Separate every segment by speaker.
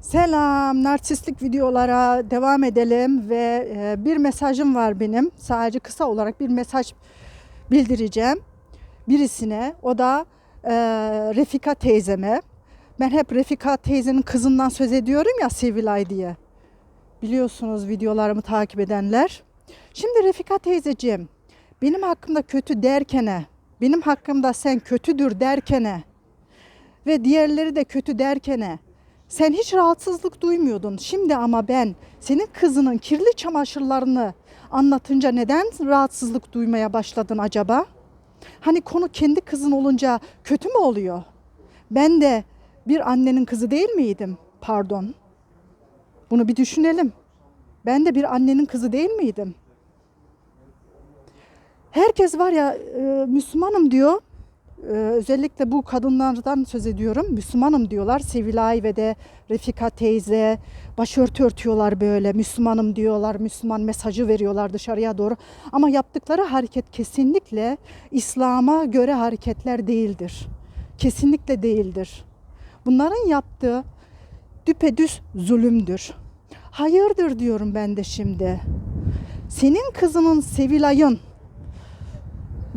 Speaker 1: Selam, narsistlik videolara devam edelim ve e, bir mesajım var benim. Sadece kısa olarak bir mesaj bildireceğim birisine. O da e, Refika teyzeme. Ben hep Refika teyzenin kızından söz ediyorum ya Sevilay diye. Biliyorsunuz videolarımı takip edenler. Şimdi Refika teyzeciğim, benim hakkımda kötü derkene, benim hakkımda sen kötüdür derkene ve diğerleri de kötü derkene sen hiç rahatsızlık duymuyordun. Şimdi ama ben senin kızının kirli çamaşırlarını anlatınca neden rahatsızlık duymaya başladın acaba? Hani konu kendi kızın olunca kötü mü oluyor? Ben de bir annenin kızı değil miydim? Pardon. Bunu bir düşünelim. Ben de bir annenin kızı değil miydim? Herkes var ya e, Müslümanım diyor. Ee, özellikle bu kadınlardan söz ediyorum. Müslümanım diyorlar. Sevilay ve de Refika teyze başörtü örtüyorlar böyle. Müslümanım diyorlar. Müslüman mesajı veriyorlar dışarıya doğru. Ama yaptıkları hareket kesinlikle İslam'a göre hareketler değildir. Kesinlikle değildir. Bunların yaptığı düpedüz zulümdür. Hayırdır diyorum ben de şimdi. Senin kızının Sevilay'ın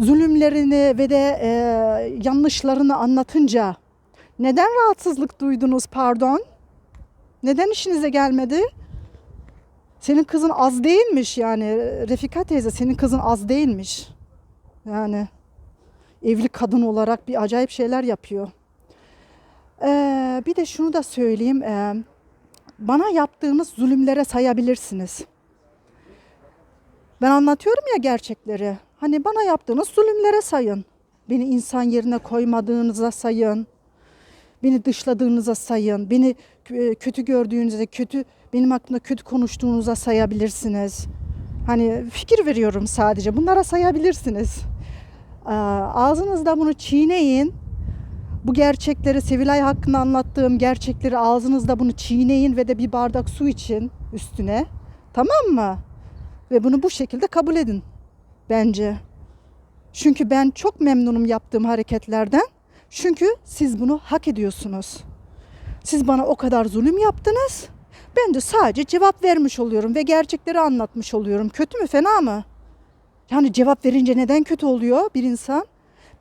Speaker 1: zulümlerini ve de e, yanlışlarını anlatınca neden rahatsızlık duydunuz pardon? Neden işinize gelmedi? Senin kızın az değilmiş yani Refika teyze senin kızın az değilmiş. Yani evli kadın olarak bir acayip şeyler yapıyor. Ee, bir de şunu da söyleyeyim. ee, bana yaptığınız zulümlere sayabilirsiniz. Ben anlatıyorum ya gerçekleri. Hani bana yaptığınız zulümlere sayın. Beni insan yerine koymadığınıza sayın. Beni dışladığınıza sayın. Beni e, kötü gördüğünüzde, kötü benim hakkında kötü konuştuğunuza sayabilirsiniz. Hani fikir veriyorum sadece. Bunlara sayabilirsiniz. Ağzınızda bunu çiğneyin. Bu gerçekleri Sevilay hakkında anlattığım gerçekleri ağzınızda bunu çiğneyin ve de bir bardak su için üstüne. Tamam mı? Ve bunu bu şekilde kabul edin bence. Çünkü ben çok memnunum yaptığım hareketlerden. Çünkü siz bunu hak ediyorsunuz. Siz bana o kadar zulüm yaptınız. Ben de sadece cevap vermiş oluyorum ve gerçekleri anlatmış oluyorum. Kötü mü, fena mı? Yani cevap verince neden kötü oluyor bir insan?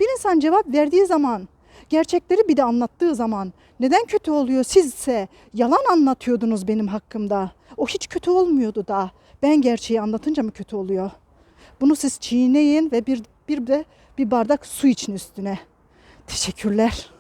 Speaker 1: Bir insan cevap verdiği zaman, gerçekleri bir de anlattığı zaman neden kötü oluyor? Sizse yalan anlatıyordunuz benim hakkımda. O hiç kötü olmuyordu da. Ben gerçeği anlatınca mı kötü oluyor? Bunu siz çiğneyin ve bir, bir de bir bardak su için üstüne. Teşekkürler.